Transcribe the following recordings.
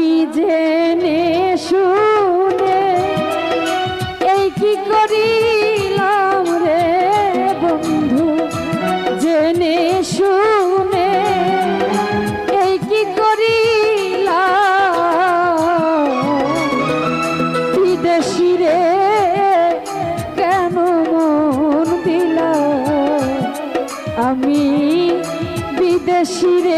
আমি জেনে শুনে এই কি করিলাম রে বন্ধু? জেনে শুনে এই কি করিলাম? বিদেশি রে, কেন মন দিলা? আমি বিদেশি রে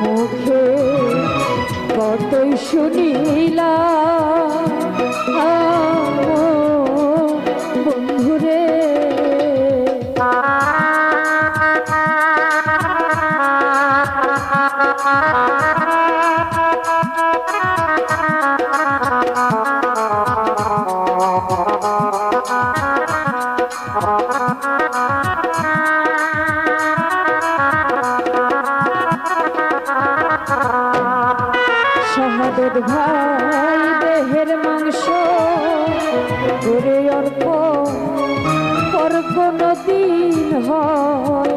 মুখে কতই শুনিলা শাহাদত ভাই দেহের মাংস ঘুরে অর্প পর কোনো দিন হয়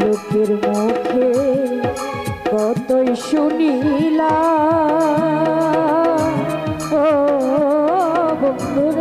লোকের মুখে কতই শুনিলা ও বন্ধুরে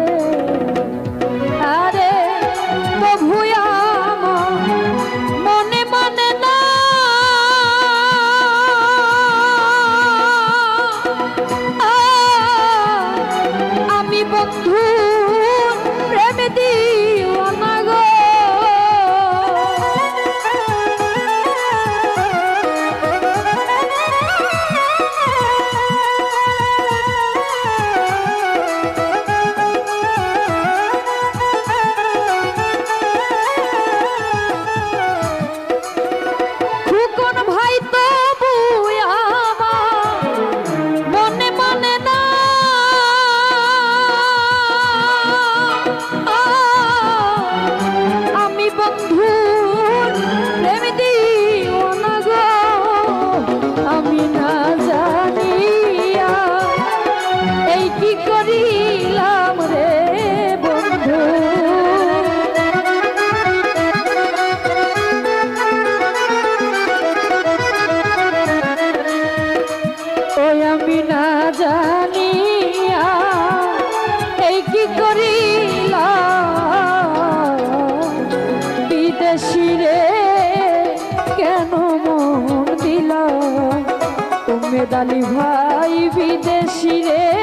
দালি ভাই বিদেশি রে।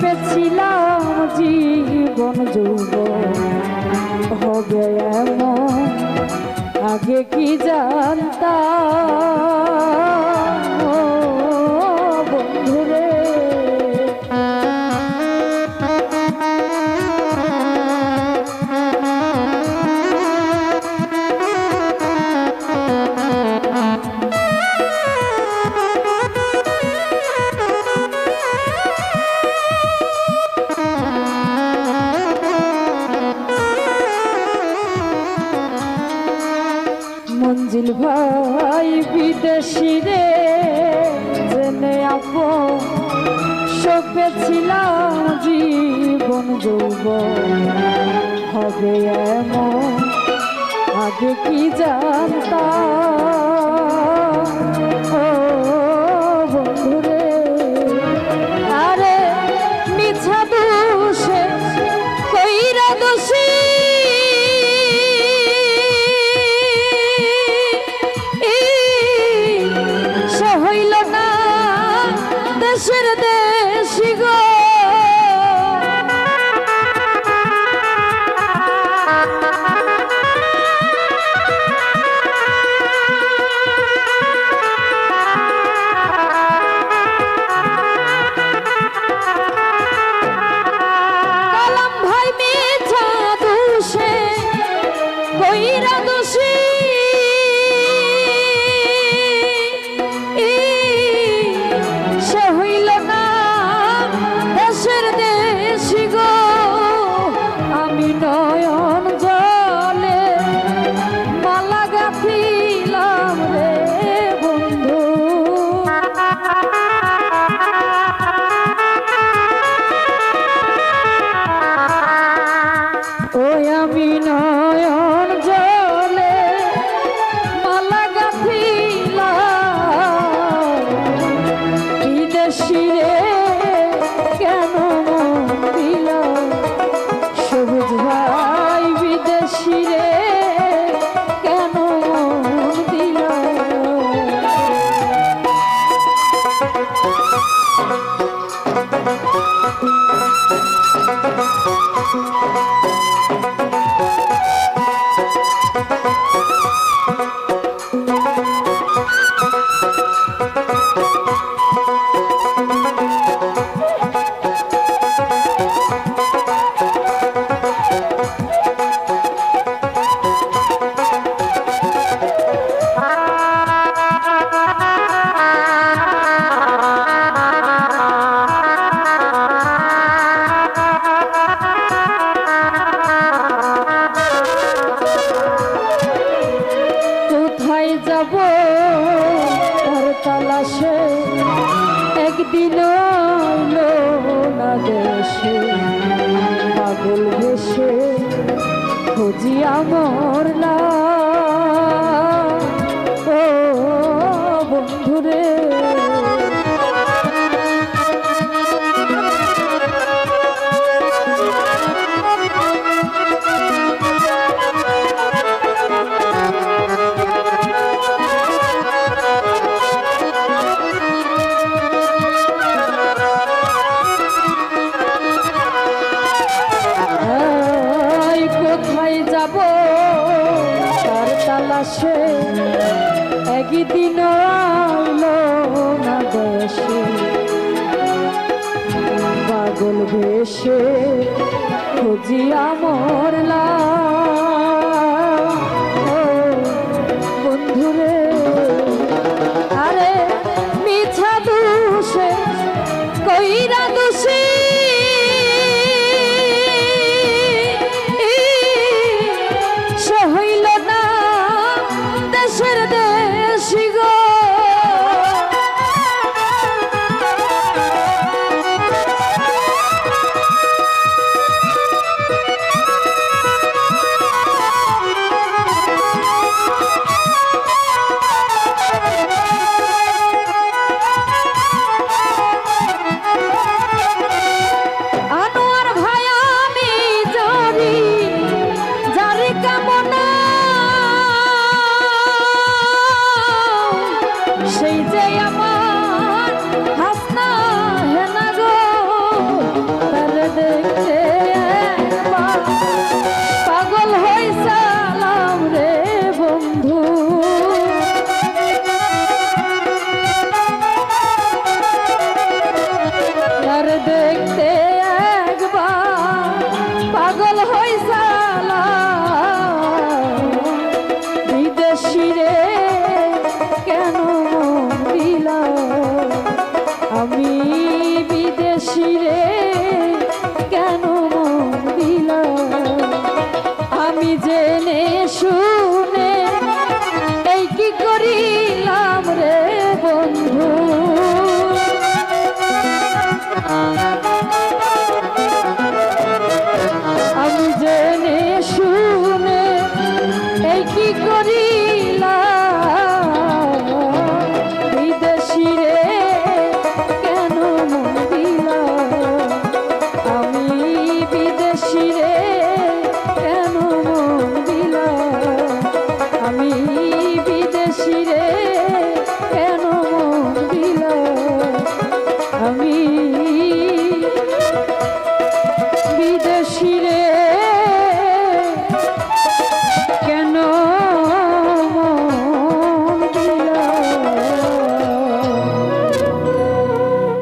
সপেছিলাম জীবন যুব হবে এমন আগে কি জানতাম? মঞ্জিল ভাই বিদেশি রে জেনে আপ সপেছিলাম জীবন যৌব হবে এমন আগে কি জানতাম? আমি তার তালাশে একদিন না দেশে। পাগল ভেসে খুঁজি আমার না। ও বন্ধুরে। একদিন আইলো পাগল ভেসে খুঁজিয়া মরলা শুনে এই কি করিলাম রে বন্ধু?